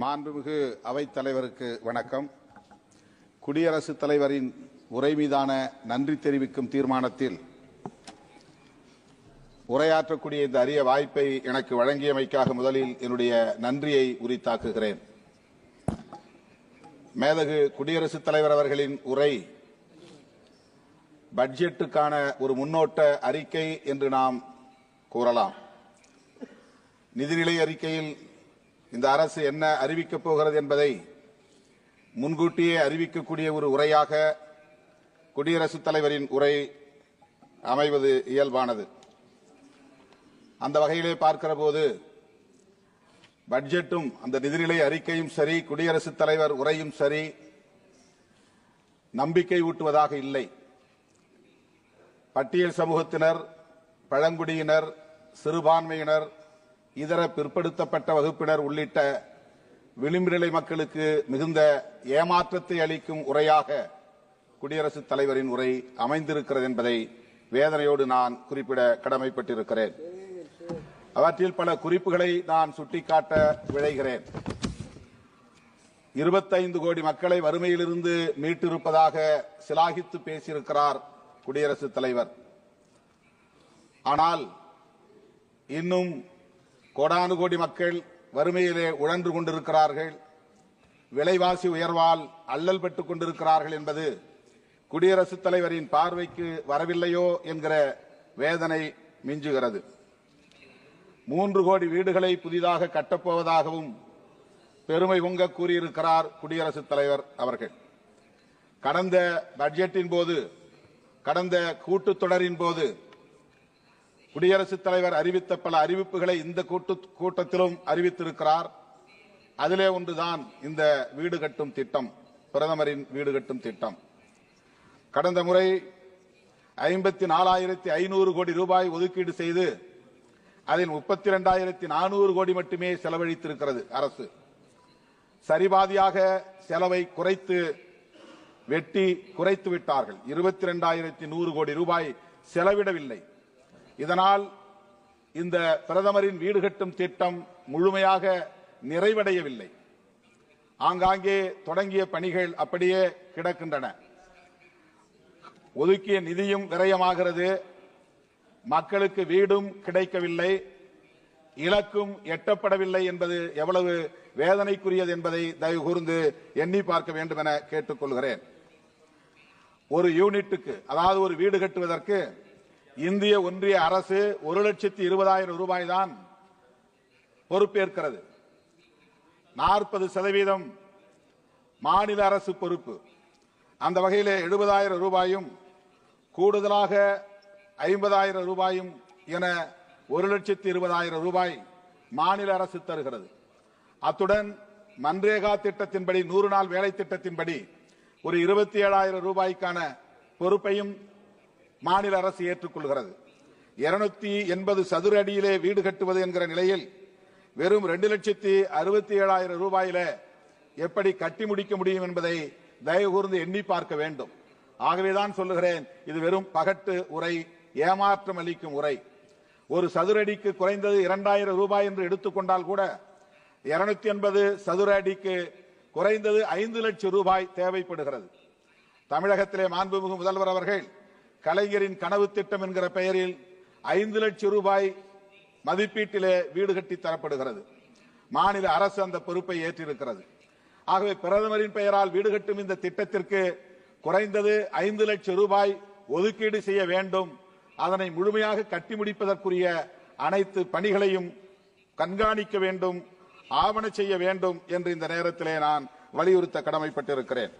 மாண்புமிகு அவைத் தலைவருக்கு வணக்கம். குடியரசுத் தலைவரின் உரை மீதான நன்றி தெரிவிக்கும் தீர்மானத்தில் உரையாற்றக்கூடிய இந்த அரிய வாய்ப்பை எனக்கு வழங்கியமைக்காக முதலில் என்னுடைய நன்றியை உரித்தாக்குகிறேன். மேதகு குடியரசுத் தலைவர் அவர்களின் உரை பட்ஜெட்டுக்கான ஒரு முன்னோட்ட அறிக்கை என்று நாம் கூறலாம். நிதிநிலை அறிக்கையில் இந்த அரசு என்ன அறிவிக்கப் போகிறது என்பதை முன்கூட்டியே அறிவிக்கக்கூடிய ஒரு உரையாக குடியரசுத் தலைவரின் உரை அமைவது இயல்பானது. அந்த வகையிலே பார்க்கிற போது பட்ஜெட்டும் அந்த நிதிநிலை அறிக்கையும் சரி குடியரசுத் தலைவர் உரையும் சரி நம்பிக்கை ஊட்டுவதாக இல்லை. பட்டியல் சமூகத்தினர் பழங்குடியினர் சிறுபான்மையினர் இதர பிற்படுத்தப்பட்ட வகுப்பினர் உள்ளிட்ட விளிம்புநிலை மக்களுக்கு மிகுந்த ஏமாற்றத்தை அளிக்கும் உரையாக குடியரசுத் தலைவரின் உரை அமைந்திருக்கிறது என்பதை வேதனையோடு நான் குறிப்பிட கடமைப்பட்டிருக்கிறேன். அவற்றில் பல குறிப்புகளை நான் சுட்டிக்காட்ட விழைகிறேன். இருபத்தைந்து கோடி மக்களை வறுமையிலிருந்து மீட்டிருப்பதாக சிலாகித்து பேசியிருக்கிறார் குடியரசுத் தலைவர். ஆனால் இன்னும் கோடானு கோடி மக்கள் வறுமையிலே உழன்று கொண்டிருக்கிறார்கள். விலைவாசி உயர்வால் அல்லல் பெற்றுக் கொண்டிருக்கிறார்கள் என்பது குடியரசுத் தலைவரின் பார்வைக்கு வரவில்லையோ என்கிற வேதனை மிஞ்சுகிறது. மூன்று கோடி வீடுகளை புதிதாக கட்டப்போவதாகவும் பெருமை பொங்க கூறியிருக்கிறார் குடியரசுத் தலைவர் அவர்கள். கடந்த பட்ஜெட்டின் போது கடந்த கூட்டத்தொடரின் போது குடியரசுத் தலைவர் அறிவித்த பல அறிவிப்புகளை இந்த கூட்டு கூட்டத்திலும் அறிவித்திருக்கிறார். அதிலே ஒன்றுதான் இந்த வீடு கட்டும் திட்டம் பிரதமரின் வீடு கட்டும் திட்டம். கடந்த முறை ஐம்பத்தி நாலாயிரத்தி ஐநூறு கோடி ரூபாய் ஒதுக்கீடு செய்து அதில் முப்பத்தி இரண்டாயிரத்தி நானூறு கோடி மட்டுமே செலவழித்திருக்கிறது அரசு. சரிபாதியாக செலவை குறைத்து வெட்டி குறைத்து விட்டார்கள். இருபத்தி இரண்டாயிரத்தி நூறு கோடி ரூபாய் செலவிடவில்லை. இதனால் இந்த பிரதமரின் வீடு கட்டும் திட்டம் முழுமையாக நிறைவடையவில்லை. ஆங்காங்கே தொடங்கிய பணிகள் அப்படியே கிடக்கின்றன. ஒதுக்கிய நிதியும் விரயமாகிறது. மக்களுக்கு வீடும் கிடைக்கவில்லை. இலக்கும் எட்டப்படவில்லை என்பது எவ்வளவு வேதனைக்குரியது என்பதை தயவு கூர்ந்து எண்ணி பார்க்க வேண்டும் என கேட்டுக்கொள்கிறேன். ஒரு யூனிட்டுக்கு அதாவது ஒரு வீடு கட்டுவதற்கு இந்திய ஒன்றிய அரசு ஒரு லட்சத்தி இருபதாயிரம் ரூபாய் தான் பொறுப்பேற்கிறது. நாற்பது சதவீதம் மாநில அரசு பொறுப்பு. அந்த வகையில் எழுபதாயிரம் ரூபாயும் கூடுதலாக ஐம்பதாயிரம் ரூபாயும் என ஒரு லட்சத்தி இருபதாயிரம் ரூபாய் மாநில அரசு தருகிறது. அத்துடன் மன்ரேகா திட்டத்தின்படி நூறு நாள் வேலை திட்டத்தின்படி ஒரு இருபத்தி ஏழாயிரம் ரூபாய்க்கான பொறுப்பையும் மாநில அரசு ஏற்றுக்கொள்கிறது. இருநூத்தி எண்பது சதுர அடியிலே வீடு கட்டுவது என்கிற நிலையில் வெறும் ரெண்டு லட்சத்தி அறுபத்தி ஏழாயிரம் ரூபாயில எப்படி கட்டி முடிக்க முடியும் என்பதை தயவு கூர்ந்து எண்ணி பார்க்க வேண்டும். ஆகவேதான் சொல்லுகிறேன் இது வெறும் பகட்டு உரை ஏமாற்றம் அளிக்கும் உரை. ஒரு சதுர அடிக்கு குறைந்தது இரண்டாயிரம் ரூபாய் என்று எடுத்துக்கொண்டால் கூட இருநூத்தி எண்பது சதுர அடிக்கு குறைந்தது ஐந்து லட்சம் ரூபாய் தேவைப்படுகிறது. தமிழகத்திலே மாண்புமிகு முதல்வர் அவர்கள் கலைஞரின் கனவு திட்டம் என்கிற பெயரில் ஐந்து லட்சம் ரூபாய் மதிப்பீட்டிலே வீடு கட்டி தரப்படுகிறது. மாநில அரசு அந்த பொறுப்பை ஏற்றிருக்கிறது. ஆகவே பிரதமரின் பெயரால் வீடு கட்டும் இந்த திட்டத்திற்கு குறைந்தது ஐந்து லட்சம் ரூபாய் ஒதுக்கீடு செய்ய வேண்டும். அதனை முழுமையாக கட்டி முடிப்பதற்குரிய அனைத்து பணிகளையும் கண்காணிக்க வேண்டும் ஆவண செய்ய வேண்டும் என்று இந்த நேரத்திலே நான் வலியுறுத்த கடமைப்பட்டிருக்கிறேன்.